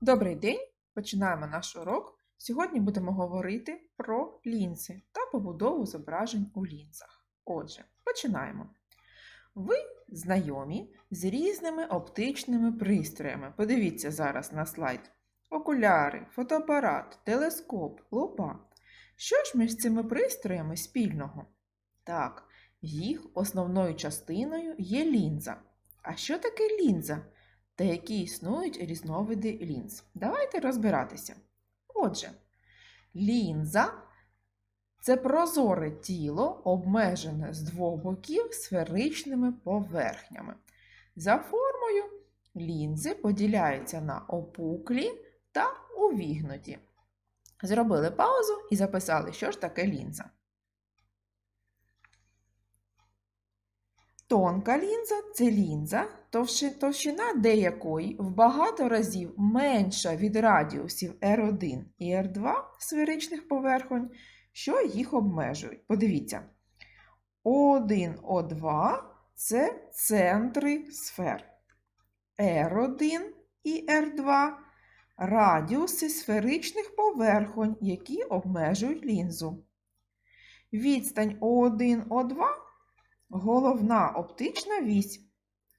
Добрий день! Починаємо наш урок. Сьогодні будемо говорити про лінзи та побудову зображень у лінзах. Отже, починаємо. Ви знайомі з різними оптичними пристроями. Подивіться зараз на слайд: окуляри, фотоапарат, телескоп, лупа. Що ж між цими пристроями спільного? Так, їх основною частиною є лінза. А що таке лінза? Та які існують різновиди лінз. Давайте розбиратися. Отже, лінза це прозоре тіло, обмежене з двох боків сферичними поверхнями. За формою лінзи поділяються на опуклі та увігнуті. Зробили паузу і записали, що ж таке лінза. Тонка лінза це лінза, товщи- товщина деякої в багато разів менша від радіусів R1 і R2 сферичних поверхонь, що їх обмежують. Подивіться. O1, O2 це центри сфер. R1 і R2 радіуси сферичних поверхонь, які обмежують лінзу. Відстань O1, O2 головна оптична вісь,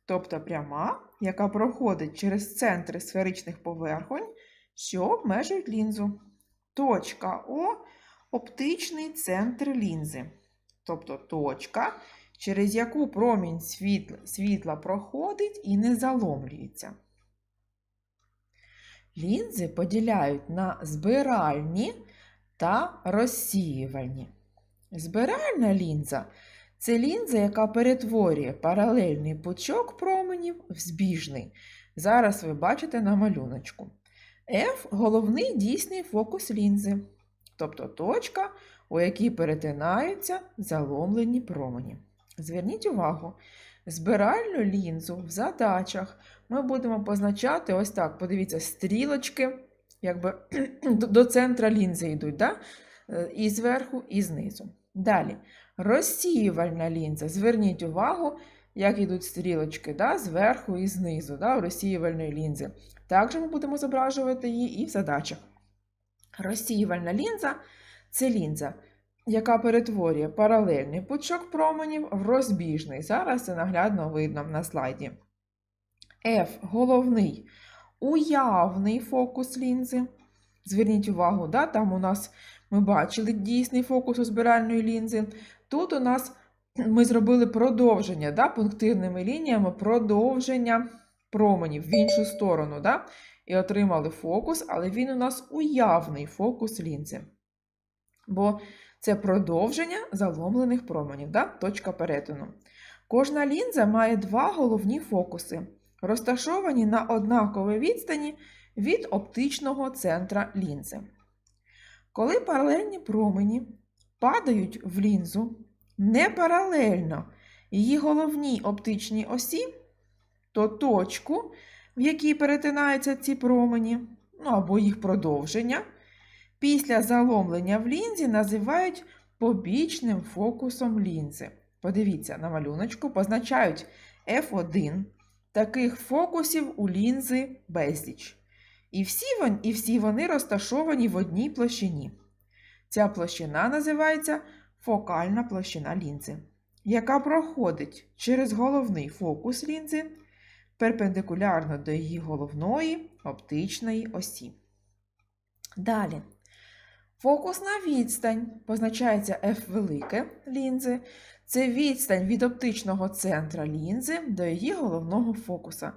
тобто пряма, яка проходить через центри сферичних поверхонь, що обмежують лінзу. Точка О оптичний центр лінзи, тобто точка, через яку промінь світла, світла проходить і не заломлюється. Лінзи поділяють на збиральні та розсіювальні. Збиральна лінза це лінза, яка перетворює паралельний пучок променів в збіжний. Зараз ви бачите на малюночку. F головний дійсний фокус лінзи, тобто точка, у якій перетинаються заломлені промені. Зверніть увагу, збиральну лінзу в задачах ми будемо позначати ось так. Подивіться, стрілочки якби, до- центра лінзи йдуть, да? Е, і зверху, і знизу. Далі. Розсіювальна лінза. Зверніть увагу, як йдуть стрілочки да, зверху і знизу да, у розсіювальної лінзи. Також ми будемо зображувати її і в задачах. Розсіювальна лінза це лінза, яка перетворює паралельний пучок променів в розбіжний. Зараз це наглядно видно на слайді. F головний уявний фокус лінзи. Зверніть увагу, да, там у нас ми бачили дійсний фокус у збиральної лінзи. Тут у нас ми зробили продовження да, пунктирними лініями, продовження променів в іншу сторону. Да, і отримали фокус, але він у нас уявний фокус лінзи. Бо це продовження заломлених променів, да, точка перетину. Кожна лінза має два головні фокуси, розташовані на однаковій відстані від оптичного центра лінзи. Коли паралельні промені падають в лінзу не паралельно її головній оптичній осі, то точку, в якій перетинаються ці промені, ну або їх продовження, після заломлення в лінзі називають побічним фокусом лінзи. Подивіться на малюночку, позначають F1. Таких фокусів у лінзи безліч. І всі, вони розташовані в одній площині. Ця площина називається фокальна площина лінзи, яка проходить через головний фокус лінзи перпендикулярно до її головної оптичної осі. Далі. Фокусна відстань позначається F велике лінзи. Це відстань від оптичного центра лінзи до її головного фокуса.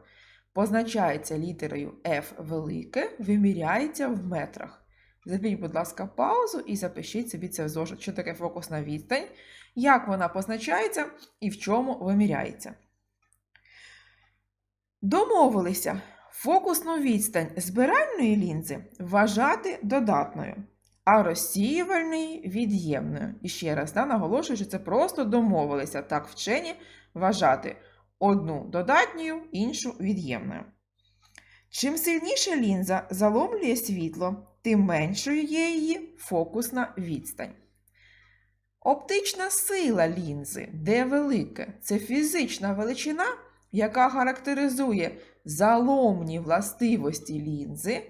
Позначається літерою F велике, виміряється в метрах. Забіть, будь ласка, паузу і запишіть собі це в зошит, що таке фокусна відстань, як вона позначається і в чому виміряється. Домовилися фокусну відстань збиральної лінзи вважати додатною, а розсіювальної від'ємною. І ще раз да, наголошую, що це просто домовилися так вчені вважати одну додатньою, іншу від'ємною. Чим сильніше лінза заломлює світло, тим меншою є її фокусна відстань. Оптична сила лінзи, де велике, це фізична величина, яка характеризує заломні властивості лінзи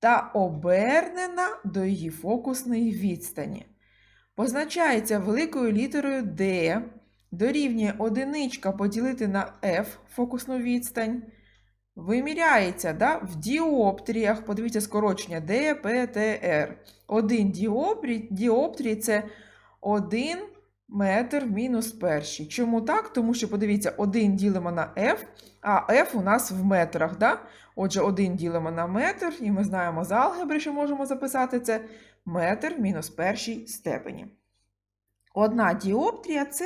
та обернена до її фокусної відстані. Позначається великою літерою D, дорівнює одиничка поділити на F фокусну відстань. Виміряється да, в діоптріях, подивіться скорочення ДПТР. Один діоптрій, діоптрій це 1 метр мінус перший. Чому так? Тому що, подивіться, 1 ділимо на F, а F у нас в метрах. Да? Отже, 1 ділимо на метр, і ми знаємо з алгебри, що можемо записати це метр в мінус першій степені. Одна діоптрія це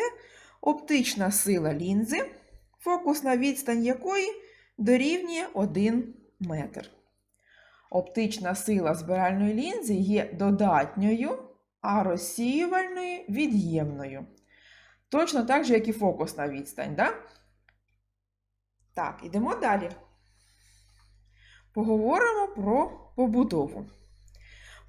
оптична сила лінзи, фокусна відстань якої дорівнює 1 метр. Оптична сила збиральної лінзи є додатньою, а розсіювальною від'ємною. Точно так же, як і фокусна відстань. Да? Так, ідемо далі. Поговоримо про побудову.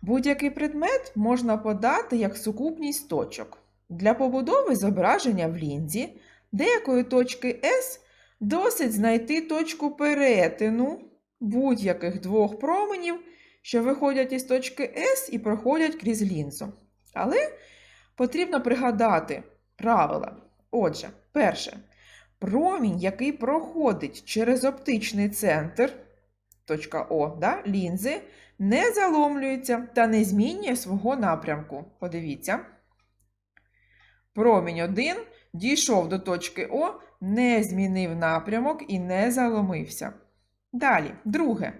Будь-який предмет можна подати як сукупність точок. Для побудови зображення в лінзі деякої точки S досить знайти точку перетину будь-яких двох променів, що виходять із точки S і проходять крізь лінзу. Але потрібно пригадати правила. Отже, перше, промінь, який проходить через оптичний центр точка О, да, лінзи, не заломлюється та не змінює свого напрямку. Подивіться. Промінь 1 дійшов до точки О, не змінив напрямок і не заломився. Далі, друге.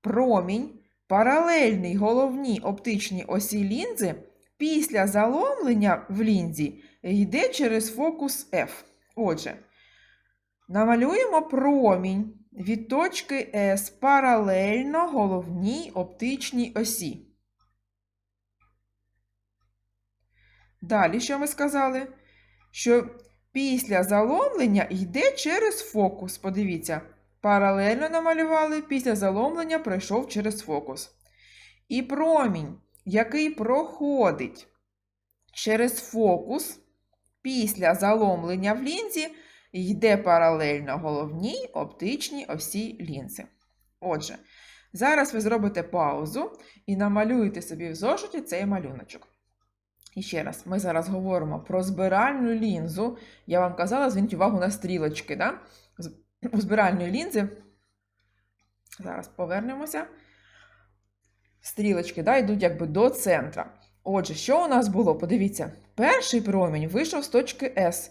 Промінь паралельний головній оптичній осі лінзи після заломлення в лінзі йде через фокус F. Отже, намалюємо промінь від точки S паралельно головній оптичній осі. Далі, що ми сказали? Що після заломлення йде через фокус. Подивіться, паралельно намалювали, після заломлення пройшов через фокус. І промінь, який проходить через фокус після заломлення в лінзі, йде паралельно головній оптичній осі лінзи. Отже, зараз ви зробите паузу і намалюєте собі в зошиті цей малюночок. І ще раз, ми зараз говоримо про збиральну лінзу. Я вам казала, зверніть увагу на стрілочки. Да? У збиральної лінзи. Зараз повернемося. Стрілочки да, йдуть якби до центра. Отже, що у нас було? Подивіться, перший промінь вийшов з точки S,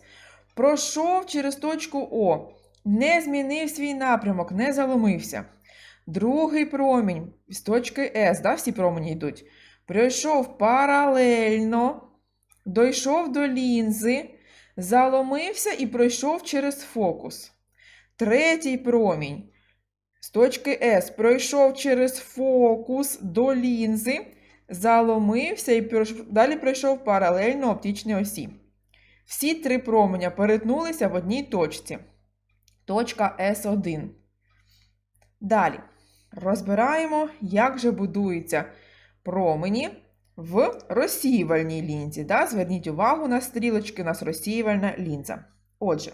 пройшов через точку О, не змінив свій напрямок, не заломився. Другий промінь з точки S, да, всі промені йдуть. Пройшов паралельно, дійшов до лінзи, заломився і пройшов через фокус. Третій промінь з точки S пройшов через фокус до лінзи, заломився і далі пройшов паралельно оптичній осі. Всі три променя перетнулися в одній точці. Точка S1. Далі розбираємо, як же будується промені в розсіювальній лінзі. Да? Зверніть увагу на стрілочки, у нас розсіювальна лінза. Отже,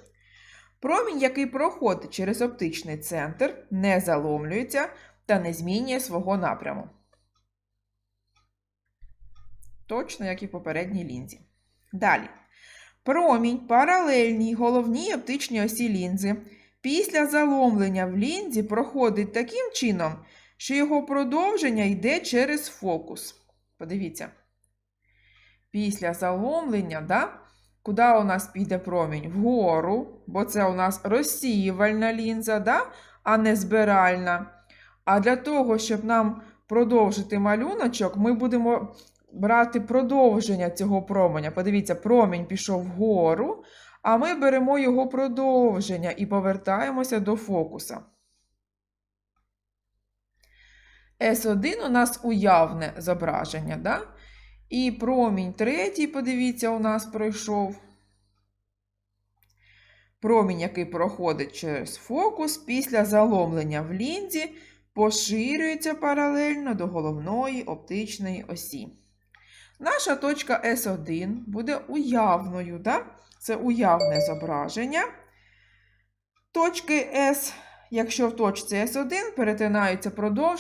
промінь, який проходить через оптичний центр, не заломлюється та не змінює свого напряму. Точно, як і в попередній лінзі. Далі. Промінь паралельній головній оптичній осі лінзи. Після заломлення в лінзі проходить таким чином, що його продовження йде через фокус. Подивіться. Після заломлення, да, куди у нас піде промінь? Вгору, бо це у нас розсіювальна лінза, да, а не збиральна. А для того, щоб нам продовжити малюночок, ми будемо брати продовження цього променя. Подивіться, промінь пішов вгору, а ми беремо його продовження і повертаємося до фокуса. С1 у нас уявне зображення, да? і промінь третій, подивіться, у нас пройшов. Промінь, який проходить через фокус, після заломлення в лінзі, поширюється паралельно до головної оптичної осі. Наша точка С1 буде уявною. Да? Це уявне зображення. точки С, якщо в точці С1 перетинаються продовження.